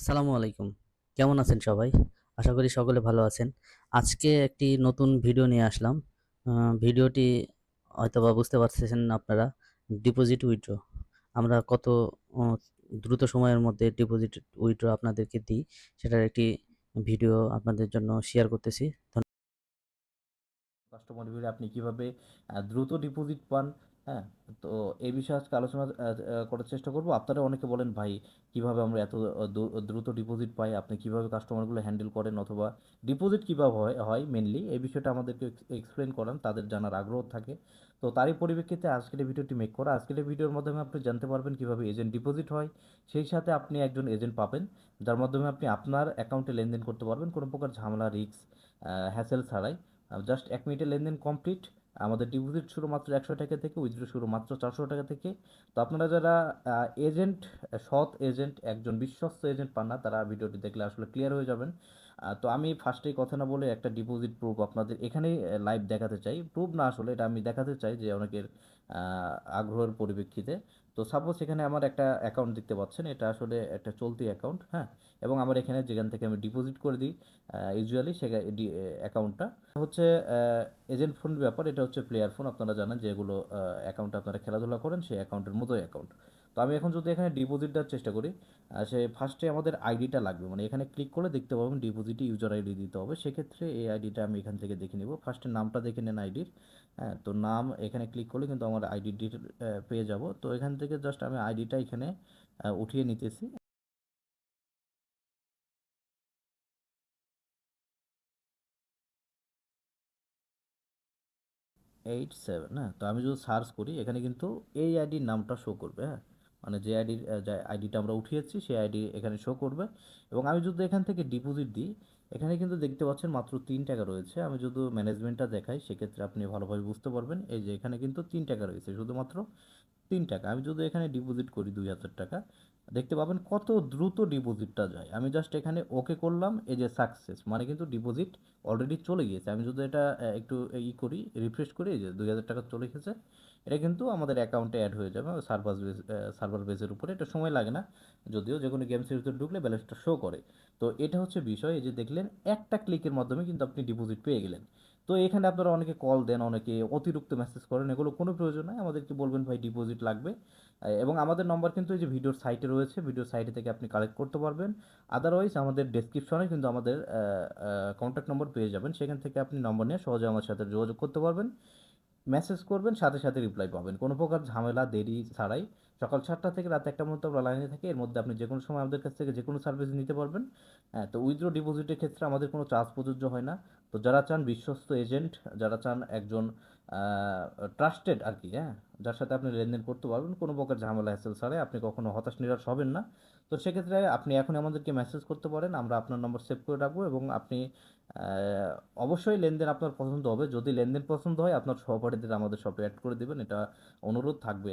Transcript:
আসসালামু আলাইকুম। কেমন আছেন সবাই? আশা করি সকলে ভালো আছেন। আজকে একটি নতুন ভিডিও নিয়ে আসলাম। ভিডিওটি হয়তোবা বুঝতে পারতেছেন আপনারা ডিপোজিট উইথড্র আমরা কত দ্রুত সময়ের মধ্যে ডিপোজিট উইথড্র আপনাদেরকে দিই, সেটার একটি ভিডিও আপনাদের জন্য শেয়ার করতেছি। কাস্টমার ভিড়ে আপনি কীভাবে দ্রুত ডিপোজিট পান হ্যাঁ? তো এই বিষয়ে আজকে আলোচনা করার চেষ্টা করব। আপনারা অনেকে বলেন, ভাই, কীভাবে আমরা এত দ্রু- দ্রুত ডিপোজিট পাই? আপনি কীভাবে কাস্টমারগুলো হ্যান্ডেল করেন? অথবা ডিপোজিট কীভাবে হয় হয় মেনলি এই বিষয়টা আমাদেরকে এক্সপ্লেন করান, তাদের জানার আগ্রহ থাকে। তো তারই পরিপ্রেক্ষিতে আজকের ভিডিওটি মেক করা। আজকের ভিডিওর মাধ্যমে আপনি জানতে পারবেন কীভাবে এজেন্ট ডিপোজিট হয়। সেই সাথে আপনি একজন এজেন্ট পাবেন, যার মাধ্যমে আপনি আপনার অ্যাকাউন্টে লেনদেন করতে পারবেন। কোনো প্রকার ঝামেলা রিস্ক হ্যাসেল ছাড়াই। জাস্ট এক মিনিটের লেনদেন কমপ্লিট আমাদের ডিপোজিট শুরু মাত্র একশো টাকা থেকে উইথড্র শুরু মাত্র চারশো টাকা থেকে। তো আপনারা যারা এজেন্ট সৎ এজেন্ট একজন বিশ্বস্ত এজেন্ট পান না, তারা ভিডিওটি দেখলে আসলে ক্লিয়ার হয়ে যাবেন। তো আমি ফার্স্টেই কথা না বলে একটা ডিপোজিট প্রুফ আপনাদের এখানেই লাইভ দেখাতে চাই। প্রুফ না আসলে, এটা আমি দেখাতে চাই যে অনেকের আগ্রহের পরিপ্রেক্ষিতে। তো সাপোজ এখানে আমার একটা অ্যাকাউন্ট দেখতে পাচ্ছেন, এটা আসলে একটা চলতি অ্যাকাউন্ট হ্যাঁ? এবং আমার এখানে যেখান থেকে আমি ডিপোজিট করে দিই ইউজুয়ালি সে অ্যাকাউন্টটা হচ্ছে এজেন্ট ফোন ব্যাপার, এটা হচ্ছে প্লেয়ার ফোন আপনারা জানেন যেগুলো অ্যাকাউন্টে আপনারা খেলাধুলা করেন, সেই অ্যাকাউন্টের মতোই অ্যাকাউন্ট তো আমি এখন যদি এখানে ডিপোজিট দেওয়ার চেষ্টা করি সে ফার্স্টে আমাদের আইডিটা লাগবে। মানে এখানে ক্লিক করে দেখতে পাবেন ডিপোজিটে ইউজার আইডি দিতে হবে। সেক্ষেত্রে এই আইডিটা আমি এখান থেকে দেখে নেব। ফার্স্টে নামটা দেখে নেন আইডির হ্যাঁ তো নাম এখানে ক্লিক করলে কিন্তু আমার আইডি পেয়ে যাব। তো এখান থেকে জাস্ট আমি আইডিটা এখানে উঠিয়ে নিতেছি। এইট সেভেন হ্যাঁ তো আমি যদি সার্চ করি, এখানে কিন্তু এই আইডির নামটা শো করবে হ্যাঁ। মানে যে আইডির আইডিটা আমরা উঠিয়েছি, সেই আইডি এখানে শো করবে। এবং আমি যদি এখান থেকে ডিপোজিট দিই, এখানে কিন্তু দেখতে পাচ্ছেন মাত্র তিন টাকা রয়েছে। আমি যদি ম্যানেজমেন্টটা দেখাই, সেক্ষেত্রে আপনি ভালোভাবে বুঝতে পারবেন। এই যে এখানে কিন্তু তিন টাকা রয়েছে, শুধুমাত্র তিন টাকা। আমি যদি এখানে ডিপোজিট করি দুই হাজার টাকা, দেখতে পাবেন কত দ্রুত ডিপোজিটটা যায়। আমি জাস্ট এখানে ওকে করলাম, এই যে সাকসেস মানে কিন্তু ডিপোজিট অলরেডি চলে গিয়েছে। আমি যদি এটা একটু ই করি রিফ্রেশ করি যে দুই হাজার টাকা চলে গেছে, এটা কিন্তু আমাদের অ্যাকাউন্টে অ্যাড হয়ে যাবে। সার্ভার বেস সার্ভার বেসের উপরে। এটা সময় লাগে না, যদিও যে কোনো গেমসের ভিতরে ঢুকলে ব্যালেন্সটা শো করে। তো এটা হচ্ছে বিষয়, এই যে দেখলেন, একটা ক্লিকের মাধ্যমে কিন্তু আপনি ডিপোজিট পেয়ে গেলেন। তো এখানে আপনারা অনেকে কল দেন, অনেকে অতিরিক্ত মেসেজ করেন, এগুলো কোনো প্রয়োজন নয় আমাদেরকে বলবেন, ভাই ডিপোজিট লাগবে। এবং আমাদের নম্বর কিন্তু এই যে ভিডিওর সাইটে রয়েছে ভিডিওর সাইটে থেকে আপনি কালেক্ট করতে পারবেন। আদারওয়াইজ আমাদের ডেসক্রিপশনে কিন্তু আমাদের কন্ট্যাক্ট নম্বর পেয়ে যাবেন। সেখান থেকে আপনি নম্বর নিয়ে সহজে আমার সাথে যোগাযোগ করতে পারবেন। মেসেজ করবেন, সাথে সাথে রিপ্লাই পাবেন। কোনো প্রকার ঝামেলা, দেরি ছাড়াই সকাল সাতটা থেকে রাত একটা মধ্যে আমরা লাইনে থাকি। এর মধ্যে আপনি যে কোনো সময় আমাদের কাছ থেকে যে কোনো সার্ভিস নিতে পারবেন। হ্যাঁ তো উইথড্র ডিপোজিটের ক্ষেত্রে আমাদের কোনো চার্জ প্রযোজ্য হয় না। তো যারা চান বিশ্বস্ত এজেন্ট যারা চান একজন ট্রাস্টেড আর কি হ্যাঁ? যার সাথে আপনি লেনদেন করতে পারবেন, কোনো প্রকার ঝামেলা হ্যাসেল ছাড়াই আপনি কখনো হতাশ, নিরাশ হবেন না। তো সেক্ষেত্রে আপনি এখন আমাদেরকে মেসেজ করতে পারেন, আমরা আপনার নম্বর সেভ করে রাখব এবং আপনি অবশ্যই লেনদেন আপনার পছন্দ হবে। যদি লেনদেন পছন্দ হয়, আপনার সহপাঠীদের আমাদের শপে অ্যাড করে দেবেন, এটা অনুরোধ থাকবে।